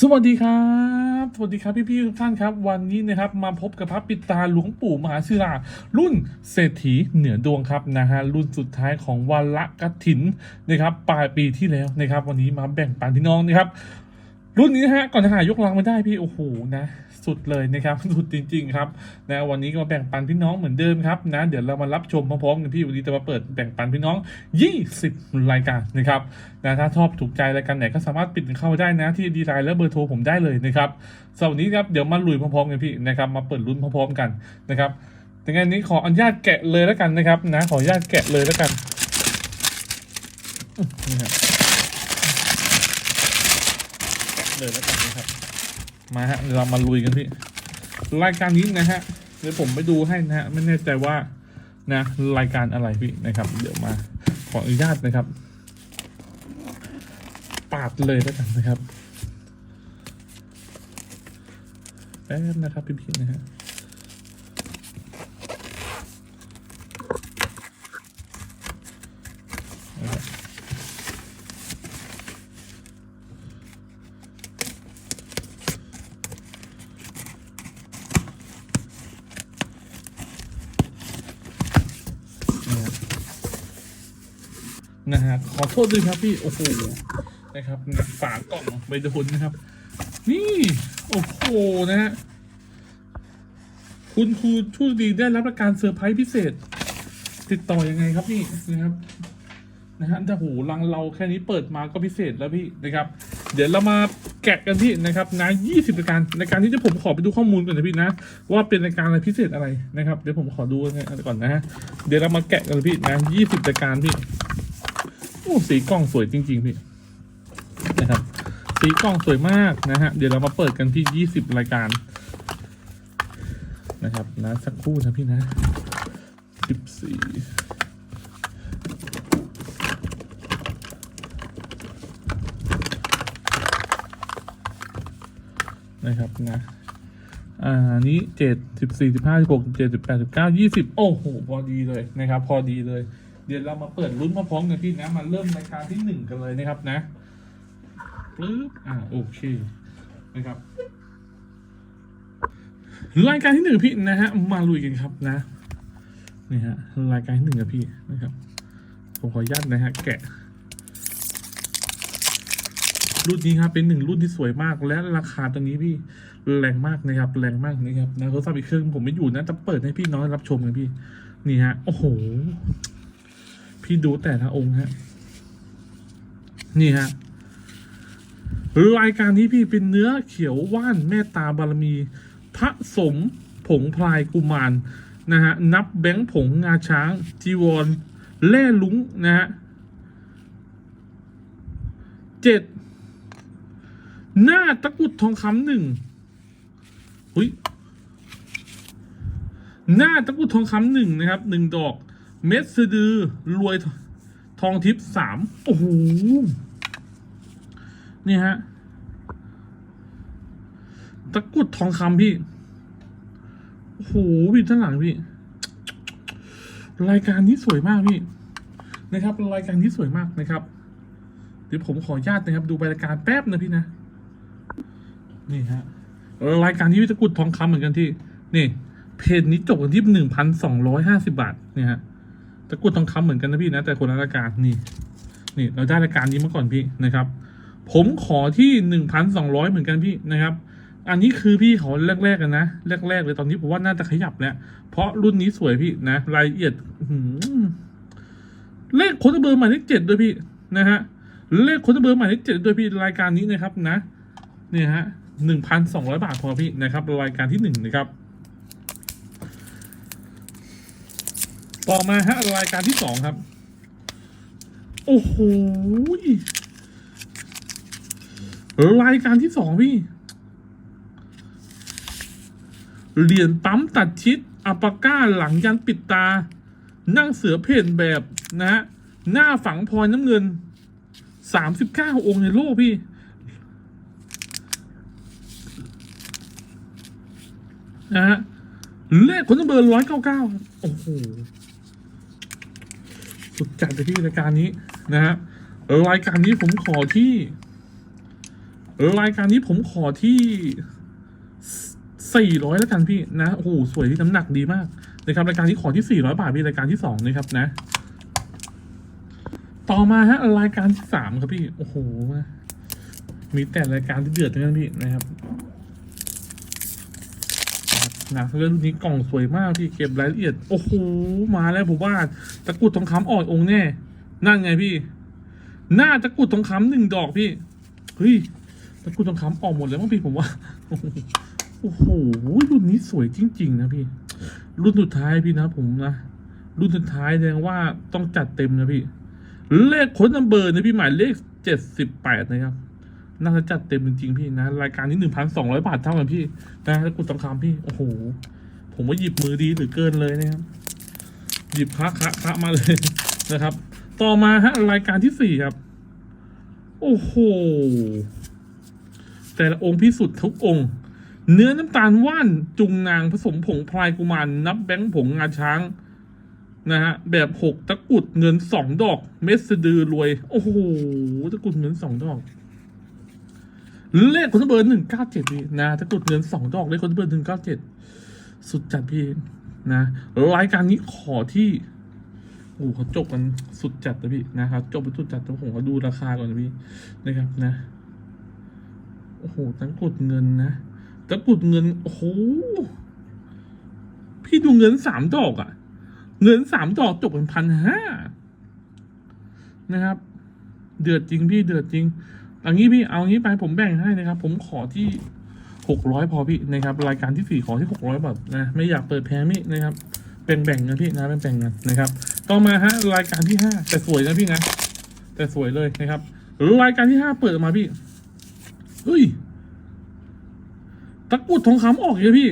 สวัสดีครับ สวัสดีครับพี่ๆทุกท่านครับ วันนี้นะครับมาพบกับพระปิตาหลวงปู่มหาศิลารุ่นเศรษฐีเหนือดวงครับนะฮะรุ่นสุดท้ายของวันละกถินนะครับปลายปีที่แล้วนะครับ วันนี้มาแบ่งปันพี่น้องนะครับ รุ่นนี้นะฮะก่อนจะหายกลังมาได้พี่โอ้โหนะ สุดเลยนะครับ สุดจริง ๆ ครับนะวันนี้ก็มาแบ่งปันพี่น้องเหมือนเดิมครับนะเดี๋ยวเรามารับชมพร้อมๆกันพี่วันนี้จะมาเปิดแบ่งปันพี่น้อง 20 รายการนะครับนะถ้าชอบถูกใจรายการไหนก็สามารถปิดเข้ามาได้นะที่ดีไลน์และเบอร์โทรผมได้เลยนะครับสำหรับวันนี้ครับเดี๋ยวมาลุยพร้อมๆกันพี่นะครับมาเปิดรุ่นพร้อมๆกันนะครับแต่งานนี้ขออนุญาตแกะเลยแล้วกันนะครับนะขออนุญาตแกะเลยแล้วกันอื้อนี่ฮะ เลยแล้วกันนะครับ มาฮะเรามาลุยกันพี่ รายการนี้นะฮะเดี๋ยวผมไปดูให้นะฮะไม่แน่ใจว่านะรายการอะไรพี่นะครับ เดี๋ยวมาขออนุญาตนะครับ ปาดเลยแล้วกันนะครับแป๊บนะครับพี่พี่ๆนะฮะ นะฮะขอโทษด้วยครับพี่โอ้โหนะครับฝากล่องใบโดนนะครับ นี่ โอ้โหนะฮะคุณครูช่วยดีได้รับประการเซอร์ไพรส์พิเศษ ติดต่อยังไงครับพี่นะครับนะฮะแต่โหลังเราแค่นี้เปิดมาก็พิเศษแล้วพี่นะครับ เดี๋ยวเรามาแกะกันพี่นะครับนะ20รายการายการในี้เดี๋ยวผมขอไปดูข้อมูลก่อนนะพี่นะ ว่าเป็นรายการอะไรพิเศษอะไรนะครับ เดี๋ยวผมขอดูก่อนนะฮะเดี๋ยวเรามาแกะกันเลยพี่นะ20รายการพี่ โอ้สีกล้องสวยจริง ๆ พี่นะครับ สีกล้องสวยมากนะฮะ เดี๋ยวเรามาเปิดกันที่20รายการ นะครับนะสักครู่นะพี่นะ14นะครับนะอ่าอันนี้เจ็ดสิบสี่สิบห้าสิบหกสิบเจ็ดสิบแปดสิบเก้ายี่สิบโอ้โห พอดีเลยนะครับ พอดีเลย เดี๋ยวเรามาเปิดลุ้นมาพร้อมกันพี่นะ มาเริ่มรายการที่หนึ่งกันเลยนะครับนะปึ๊บอ่าโอเคนะครับรายการที่หนึ่งพี่นะฮะมาลุยกันครับนะนี่ฮะรายการที่หนึ่งกับพี่นะครับผมขออนุญาตนะฮะแกะรุ่นนี้ครับเป็นหนึ่งรุ่นที่สวยมากและราคาตรงนี้พี่แรงมากนะครับแรงมากนะครับนะโทรศัพท์อีกเครื่องผมไม่อยู่นะจะเปิดให้พี่น้องรับชมกันพี่ นี่ฮะโอ้โห พี่ดูแต่ละองค์ฮะ นี่ฮะรายการนี้พี่เป็นเนื้อเขียวว่านแม่ตาบารมี พระสมผงพลายกุมาร นะฮะ นับแบงค์ผงงาช้าง จีวร แล่ลุงนะฮะเจ็ดหน้าตะกุดทองคำหนึ่งหุยหน้าตะกุดทองคำหนึ่งนะครับหนึ่งดอก เม็ดสะดือรวยทองทิพย์สามโอ้โห นี่ฮะ ตะกุดทองคำพี่ โอ้โห พี่ท่านหลังพี่ รายการนี้สวยมากพี่ นะครับ รายการนี้สวยมากนะครับ เดี๋ยวผมขออนุญาตนะครับ ดูรายการแป๊บนะพี่นะ นี่ฮะ รายการที่วิตะกุดทองคำเหมือนกันที่ นี่ เพจนี้จบกันที่หนึ่งพันสองร้อยห้าสิบาท เนี่ยฮะ ตะกรุดทองคำเหมือนกันนะพี่นะ แต่คนละรายการนี่ นี่เราได้รายการนี้มาก่อนพี่นะครับ ผมขอที่หนึ่งพันสองร้อยเหมือนกันพี่นะครับ อันนี้คือพี่เขาแรกๆกันนะแรกๆเลยตอนนี้ผมว่าน่าจะขยับแล้ว เพราะรุ่นนี้สวยพี่นะรายละเอียดเลขโค้ดเบอร์หมายเลขเจ็ดด้วยพี่นะฮะเลขโค้ดเบอร์หมายเลขเจ็ดด้วยพี่รายการนี้นะครับนะเนี่ยฮะหนึ่งพันสองร้อยบาทพอพี่นะครับรายการที่หนึ่งนะครับ ต่อมาฮะรายการที่สองครับ โอ้โหรายการที่สองพี่เหรียญปั๊มตัดชิดอัปาก้าหลังยันปิดตา นั่งเสือเพ่นแบบนะฮะหน้าฝังพลน้ำเงินสามสิบเก้าองค์ในโลกพี่ นะฮะเลขคนเบอร์ร้อยเก้าเก้าโอ้โห สุดจัดเลยพี่รายการนี้นะฮะรายการนี้ผมขอที่รายการนี้ผมขอที่สี่ร้อยแล้วกันพี่นะโอ้โหสวยที่น้ำหนักดีมากนะครับรายการที่ขอที่สี่ร้อยบาทพี่รายการที่สองนะครับนะ ต่อมาฮะรายการที่สามครับพี่โอ้โหมีแต่รายการที่เดือดทั้งนั้นพี่นะครับ นะเรื่องนี้กล่องสวยมากพี่เก็บรายละเอียด โอ้โห มาแล้วผมว่าตะกุดทองคำอ่อนองค์แน่ นั่นไงพี่ หน้าตะกุดทองคำหนึ่งดอกพี่ เฮ้ย ตะกุดทองคำออกหมดแล้วมั้งพี่ผมว่า โอ้โห รุ่นนี้สวยจริง ๆ นะพี่ รุ่นสุดท้ายพี่นะผมนะ รุ่นสุดท้ายแสดงว่าต้องจัดเต็มนะพี่ เลขค้นนัมเบอร์นะพี่หมายเลขเจ็ดสิบแปดนะครับ น่าจะจัดเต็มจริงๆพี่นะ รายการนี้หนึ่งพันสองร้อยบาทเท่ากันพี่ นะแล้วกุดทองคำพี่ โอ้โห ผมว่าหยิบมือดีหรือเกินเลยนะครับ หยิบคะคะคะมาเลยนะครับ ต่อมาฮะ รายการที่สี่ครับ โอ้โห แต่ละองค์พิสุทธิ์ทุกองค์ เนื้อน้ำตาลว่านจุงนางผสมผงพลายกุมารนับแบงค์ผงงาช้างนะฮะแบบหกตะกุดเงินสองดอก เม็ดสะดือรวย โอ้โหตะกุดเงินสองดอก เลขคนเบอร์หนึ่งเก้าเจ็ดพี่นะตะกดเงินสองดอกเลขคนเบอร์หนึ่งเก้าเจ็ดสุดจัดพี่นะรายการนี้ขอที่โอ้โหเขาจบกันสุดจัดนะพี่นะครับจบไปสุดจัดแต่ผมก็ดูราคาก่อนนะพี่นะครับนะโอ้โหตะกรุดเงินนะตะกรุดเงินโอ้โหพี่ดูเงินสามดอกอะเงินสามดอกจบเป็นพันห้านะครับ เดือดจริงพี่เดือดจริง เอางี้พี่เอางี้ไปผมแบ่งให้นะครับ ผมขอที่หกร้อยพอพี่นะครับ รายการที่สี่ขอที่หกร้อยบาทนะไม่อยากเปิดแพ้มินะครับเป็นแบ่งกันพี่นะเป็นแบ่งกันนะครับ ต่อมาฮะรายการที่ห้าแต่สวยนะพี่นะแต่สวยเลยนะครับรายการที่ห้าเปิดมาพี่เฮ้ยตะกุดทองคำออกเลยพี่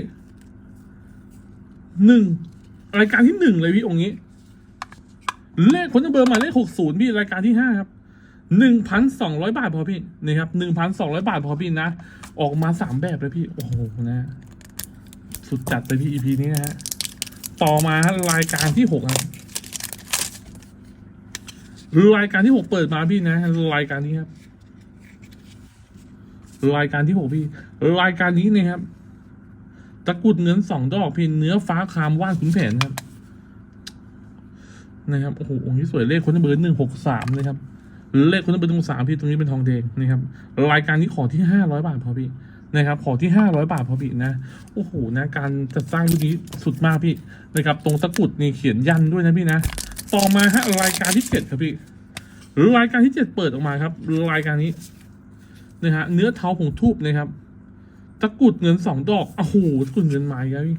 หนึ่งรายการที่หนึ่งเลยพี่องค์นี้ เลขคนเบอร์หมาเลขหกศูนย์พี่รายการที่ห้าครับ หนึ่งพันสองร้อยบาทพอพี่นี่ครับหนึ่งพันสองร้อยบาทพอพี่นะ ออกมาสามแบบเลยพี่ โอ้โหนะ สุดจัดเลยพี่ EP นี้นะฮะ ต่อมารายการที่หกครับรายการที่หกเปิดมาพี่นะ รายการนี้ครับ รายการที่หกพี่ รายการนี้เนะครับตะกุดเงินสองดอกพี่เนื้อฟ้าคามว่านขุนแผนครับ นะครับโอ้โหองค์นี้สวยเลขคนเบอร์หนึ่งหกสามนะครับ เลขคนเบอร์หนึ่งสามพี่ตรงนี้เป็นทองแดงนะครับรายการนี้ขอที่ห้าร้อยบาทพอพี่นะครับขอที่ห้าร้อยบาทพอพี่นะโอ้โหนะการจัดสร้างรุ่นนี้สุดมากพี่นะครับตรงตะกุดนี่เขียนยันด้วยนะพี่นะ ต่อมาฮะรายการที่เจ็ดครับพี่รายการที่เจ็ดเปิดออกมาครับรายการนี้นะฮะเนื้อเท้าผงทูบนะครับตะกุดเงินสองดอกโอ้โหตะกุดเงินไม้ครับพี่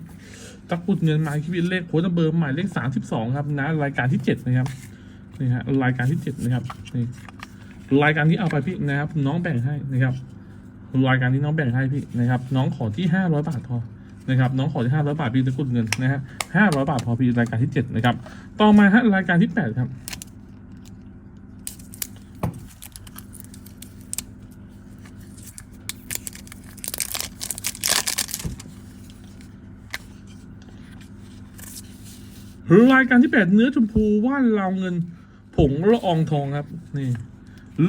ตะกุดเงินไม้ที่เป็นเลขโค้ดเบอร์หมายเลขสามสิบสองครับนะรายการที่เจ็ดนะครับ นี่ฮะรายการที่เจ็ดนะครับนี่รายการที่เอาไปพี่นะครับ น้องแบ่งให้นะครับ รายการที่น้องแบ่งให้พี่นะครับ น้องขอที่ห้าร้อยบาทพอนะครับ น้องขอที่ห้าร้อยบาทพี่ตะกรุดเงินนะฮะห้าร้อยบาทพอพี่รายการที่เจ็ดนะครับ ต่อมาฮะรายการที่แปดครับรายการที่แปดเนื้อชมพูว่านลาเงิน งละอองทองครับนี่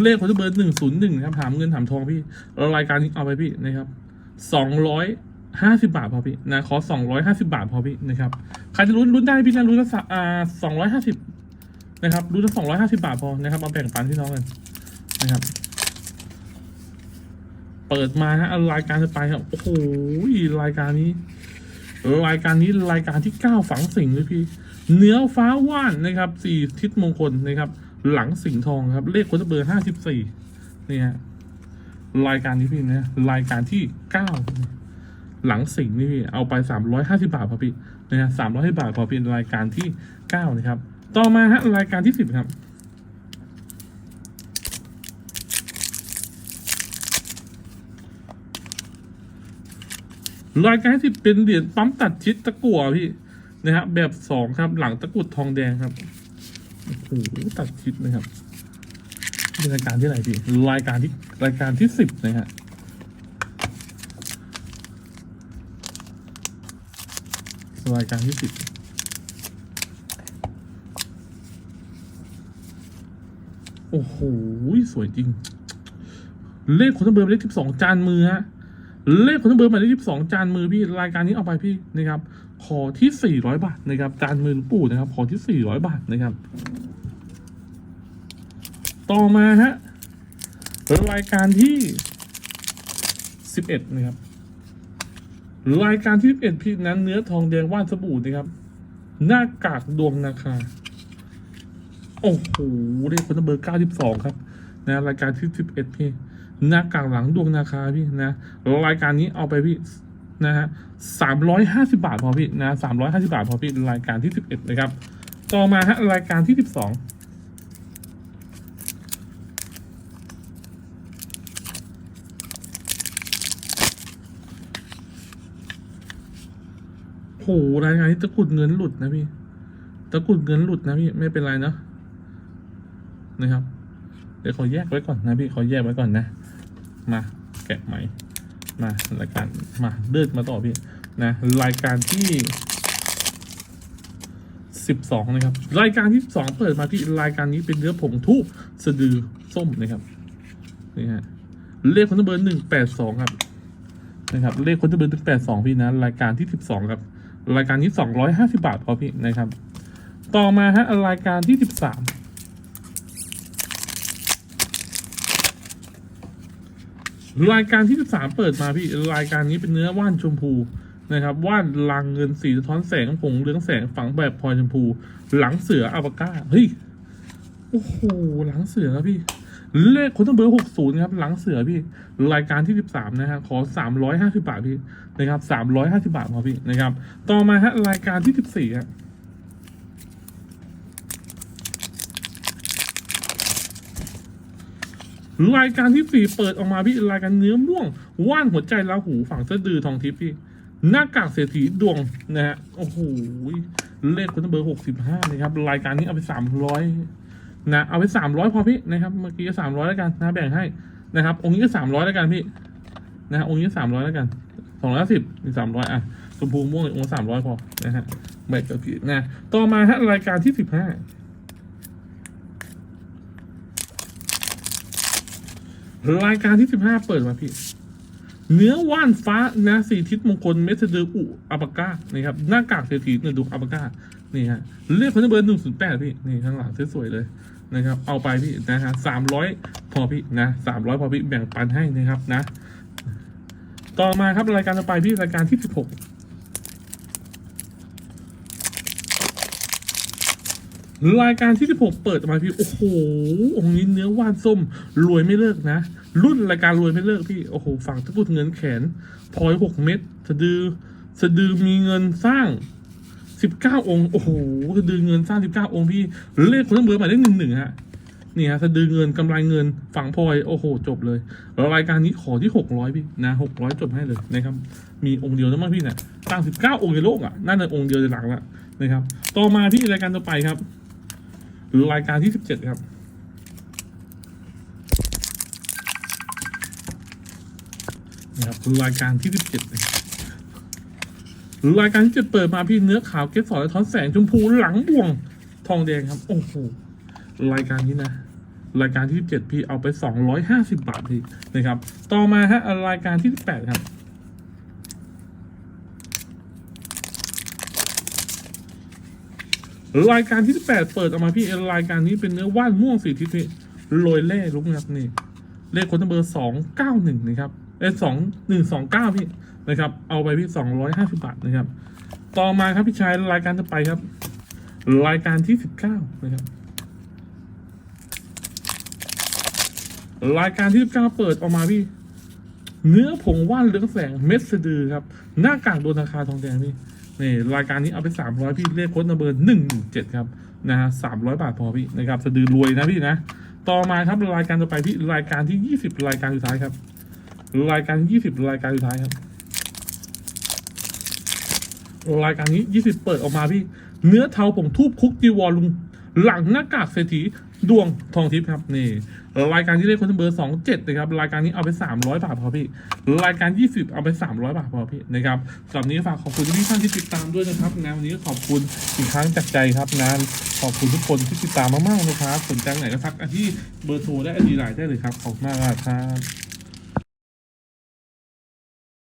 เลขของเบอร์หนึ่งศูนย์หนึ่งครับถามเงินถามทองพี่รายการนี้เอาไปพี่นะครับสองร้อยห้าสิบาทพอพี่นะขอสองร้อยห้าสิบาทพอพี่นะครับใครจะลุ้นลุ้นได้พี่นะลุ้นละสอ่าสองร้อยห้าสิบนะครับลุ้นละสองร้อยห้าสิบาทพอนะครับมาแบ่งปันพี่น้องกันนะครับ เปิดมาฮะรายการจะไปครับโอ้โหรายการนี้ รายการนี้รายการที่เก้าฝังสิงเลยพี่ เนื้อฟ้าว่านนะครับสี่ทิศมงคลนะครับ หลังสิงห์ทองครับ เลขคนเบอร์ห้าสิบสี่นี่ฮะรายการนี้พี่นะรายการที่เก้าหลังสิงห์นี่พี่เอาไปสามร้อยห้าสิบาทพอพี่นะฮะสามร้อยบาทพอพี่รายการที่เก้านะครับ ต่อมาฮะรายการที่สิบครับรายการที่สิบเป็นเหรียญปั๊มตัดชิดตะกั่วพี่ นะฮะแบบสองครับ หลังตะกุดทองแดงครับโอ้โหตัดชิดนะครับเป็นรายการที่ไหนพี่รายการที่รายการที่สิบนะฮะรายการที่สิบโอ้โห สวยจริง เลขคนทั้งเบอร์หมายเลขสิบสองจานมือฮะ เลขคนทั้งเบอร์หมายเลขสิบสองจานมือพี่ รายการนี้เอาไปพี่นะครับ ขอที่สี่ร้อยบาทนะครับจานมือหลวงปู่นะครับขอที่สี่ร้อยบาทนะครับ ต่อมาฮะรายการที่สิบเอ็ดนะครับรายการที่สิบเอ็ดพี่นั้นเนื้อทองแดงว่านสบู่นะครับ หน้ากากดวงนาคาโอ้โหเลขคนเบอร์เก้าสิบสองครับ นะรายการที่สิบเอ็ดพี่หน้ากากหลังดวงนาคาพี่นะรายการนี้เอาไปพี่ นะฮะสามร้อยห้าสิบาทพอพี่นะสามร้อยห้าสิบาทพอพี่รายการที่สิบเอ็ดนะครับ ต่อมาฮะรายการที่สิบสองโหรายการนี้ตะกุดเงินหลุดนะพี่ ตะกุดเงินหลุดนะพี่ไม่เป็นไรเนาะนะครับ เดี๋ยวขอแยกไว้ก่อนนะพี่ขอแยกไว้ก่อนนะ มาแกะใหม่ มารายการมาเดินมาต่อพี่นะรายการที่สิบสองนะครับ รายการที่สองเปิดมาพี่รายการนี้เป็นเนื้อผงทูบสะดือส้มนะครับนี่ฮะเลขคนเบอร์หนึ่งแปดสองครับนะครับเลขคนเบอร์หนึ่งแปดสองพี่นะรายการที่สิบสองครับ รายการนี้สองร้อยห้าสิบาทพอพี่นะครับ ต่อมาฮะรายการที่สิบสาม รายการที่ 13 เปิดมาพี่รายการนี้เป็นเนื้อว่านชมพูนะครับว่านลางเงินสีสะท้อนแสงผงเรืองแสงฝังแบบพลอยชมพู หลังเสืออาบาก้าเฮ้ยโอ้โหหลังเสือครับพี่ เลขคนต้องเบอร์60ครับ หลังเสือพี่ รายการที่13นะฮะขอ350บาทพี่นะครับ350บาทพอพี่นะครับ ต่อมาฮะรายการที่14ฮะ รายการที่สี่เปิดออกมาพี่รายการเนื้อม่วง ว่านหัวใจลาหูฝั่งสะดือทองทิพย์พี่หน้ากากเศรษฐีดวงนะฮะโอ้โหเลขคุณเบอร์หกสิบห้านะครับรายการนี้เอาไปสามร้อยนะเอาไปสามร้อยพอพี่นะครับเมื่อกี้ก็สามร้อยแล้วกันนะแบ่งให้นะครับ องค์นี้ก็สามร้อยแล้วกันพี่นะฮะองค์นี้สามร้อยแล้วกันสองร้อยสิบนี่สามร้อยอะชมพูม่วงองค์สามร้อยพอนะฮะแบ่งกับพี่นะต่อมาฮะรายการที่สิบห้า รายการที่สิบห้าเปิดมาพี่ เนื้อว่านฟ้านะสี่ทิศมงคลเมสเดอร์อุอัปาก้านี่ครับหน้ากากเศรษฐีเนื้อดุอัปาก้านี่ฮะเรียกพันเบอร์หนึ่งศูนย์แปดพี่นี่ข้างหลังสวยๆเลยนะครับ เอาไปพี่นะฮะสามร้อยพอพี่นะสามร้อยพอพี่แบ่งปันให้นะครับนะ ต่อมาครับรายการต่อไปพี่รายการที่สิบหก รายการที่ 16 เปิดมาพี่โอ้โหองค์นี้เนื้อว่านส้ม รวยไม่เลิกนะ รุ่นรายการรวยไม่เลิกพี่โอ้โหฝั่งตะกุดเงินแขนพลอย6เม็ดสะดือสะดือมีเงินสร้าง19องค์โอ้โหสะดือเงินสร้าง19องค์พี่เลขคนทั้งเบอร์หมายเลขหนึ่งหนึ่งฮะนี่ฮะสะดือเงินกำไรเงินฝั่งพลอยโอ้โห จบเลยแล้วรายการนี้ขอที่600พี่นะ600จบให้เลยนะครับ มีองค์เดียวนะมั้งพี่เนี่ยตั้ง19องค์ในโลกอะน่าจะองค์เดียวในหลังละนะครับ ต่อมาพี่รายการต่อไปครับ รายการที่สิบเจ็ดครับ นะครับรายการที่สิบเจ็ดรายการที่เจ็ดเปิดมาพี่เนื้อขาวเกสรและท้อนแสงชมพูหลังบ่วงทองแดงครับ โอ้โหรายการนี้นะ รายการที่เจ็ดพี่เอาไปสองร้อยห้าสิบบาทพี่นะครับ ต่อมาฮะรายการที่สิบแปดครับ รายการที่18เปิดออกมาพี่รายการนี้เป็นเนื้อว่านม่วงสีทิศพี่โรยเล่ลุกนะครับนี่ เลขคนเบอร์สองเก้าหนึ่งนะครับเอสองหนึ่งสองเก้าพี่นะครับ เอาไปพี่สองร้อยห้าสิบาทนะครับ ต่อมาครับพี่ชายรายการต่อไปครับ รายการที่สิบเก้านะครับรายการที่สิบเก้าเปิดออกมาพี่ เนื้อผงว่านเรืองแสงเม็ดสะดือครับ หน้ากากโดนราคาทองแดงพี่ นี่รายการนี้เอาไปสามร้อยพี่เลขโค้ดนเบอร์หนึ่งเจ็ดครับนะฮะสามร้อยบาทพอพี่นะครับสะดือรวยนะพี่นะ ต่อมาครับรายการต่อไปพี่รายการที่ยี่สิบรายการสุดท้ายครับ รายการยี่สิบรายการสุดท้ายครับ รายการนี้ยี่สิบเปิดออกมาพี่ เนื้อเทาผงทูบคุกจีวอลลุงหลังหน้ากากเศรษฐีดวงทองทิพย์ครับนี่ รายการที่เลขคนเบอร์สองเจ็ดนะครับรายการนี้เอาไปสามร้อยบาทพอพี่รายการยี่สิบเอาไปสามร้อยบาทพอพี่นะครับสำหรับนี้ฝากขอบคุณทุกท่านที่ติดตามด้วยนะครับงานวันนี้ก็ขอบคุณอีกครั้งจากใจครับงานขอบคุณทุกคนที่ติดตามมากๆนะครับสนใจไหนก็ทักที่เบอร์โทรและอดีไลน์ได้เลยครับขอบคุณมากครับ